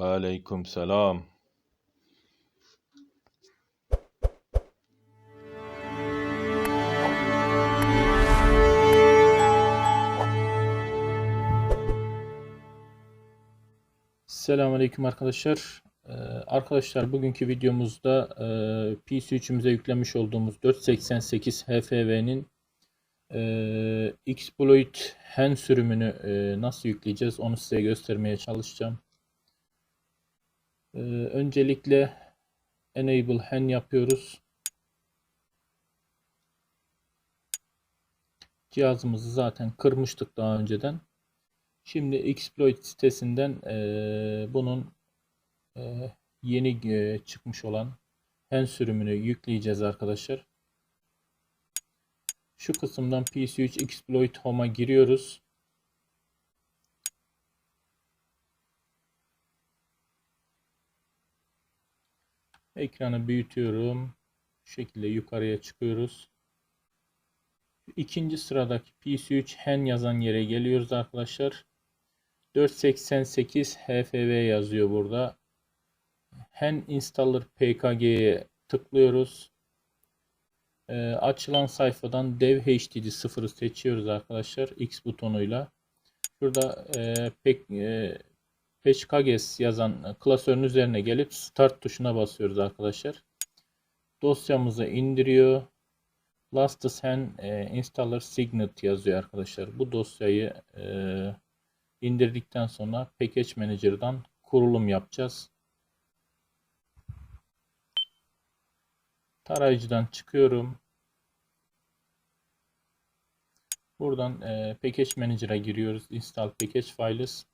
Aleyküm selam. Selamünaleyküm arkadaşlar. Ee, arkadaşlar bugünkü videomuzda e, PC3'ümüze yüklemiş olduğumuz 488 HFV'nin e, exploit hen sürümünü e, nasıl yükleyeceğiz onu size göstermeye çalışacağım. E, öncelikle enable hen yapıyoruz. Cihazımızı zaten kırmıştık daha önceden. Şimdi exploit sitesinden eee, bunun eee, yeni eee, çıkmış olan hen sürümünü yükleyeceğiz arkadaşlar. Şu kısımdan PC3 exploit home'a giriyoruz. Ekranı büyütüyorum. Şu şekilde yukarıya çıkıyoruz. İkinci sıradaki PC3 hen yazan yere geliyoruz arkadaşlar. 488 HFV yazıyor burada. Hen installer PKG'ye tıklıyoruz. Ee, açılan sayfadan dev HDD 0'ı seçiyoruz arkadaşlar X butonuyla. Şurada e, pek e, PKGS yazan klasörün üzerine gelip start tuşuna basıyoruz arkadaşlar. Dosyamızı indiriyor. Lastus Hen e, installer signet yazıyor arkadaşlar. Bu dosyayı e, indirdikten sonra Package Manager'dan kurulum yapacağız. Tarayıcıdan çıkıyorum. Buradan e, Package Manager'a giriyoruz. Install Package Files.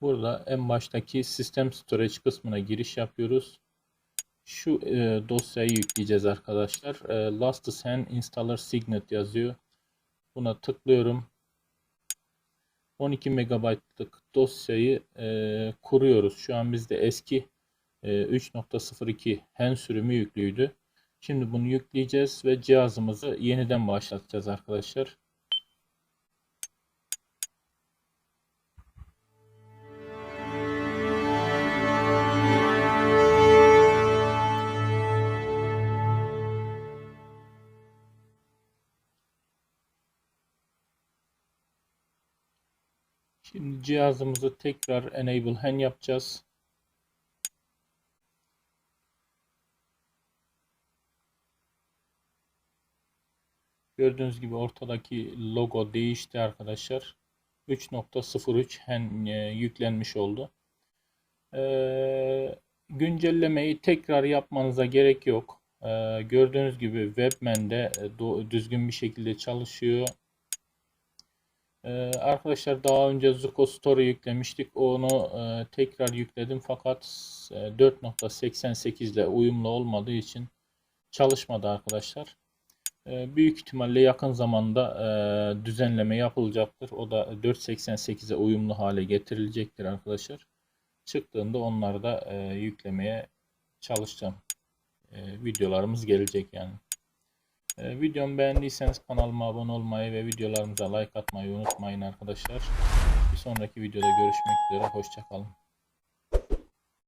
Burada en baştaki System Storage kısmına giriş yapıyoruz. Şu e, dosyayı yükleyeceğiz arkadaşlar. E, Lastus Hen Installer Signet yazıyor. Buna tıklıyorum. 12 MB'lık dosyayı e, kuruyoruz. Şu an bizde eski e, 3.02 hen sürümü yüklüydü. Şimdi bunu yükleyeceğiz ve cihazımızı yeniden başlatacağız arkadaşlar. Şimdi cihazımızı tekrar enable hen yapacağız. Gördüğünüz gibi ortadaki logo değişti arkadaşlar. 3.03 hen e, yüklenmiş oldu. Ee, güncellemeyi tekrar yapmanıza gerek yok. Ee, gördüğünüz gibi Webman'de e, düzgün bir şekilde çalışıyor. Ee, arkadaşlar daha önce Zuko Story yüklemiştik. Onu e, tekrar yükledim fakat e, 4.88 ile uyumlu olmadığı için çalışmadı arkadaşlar. E, büyük ihtimalle yakın zamanda e, düzenleme yapılacaktır. O da 4.88'e uyumlu hale getirilecektir arkadaşlar. Çıktığında onları da e, yüklemeye çalışacağım. E, videolarımız gelecek yani. Ee, videomu beğendiyseniz kanalıma abone olmayı ve videolarımıza like atmayı unutmayın arkadaşlar. Bir sonraki videoda görüşmek üzere. Hoşçakalın.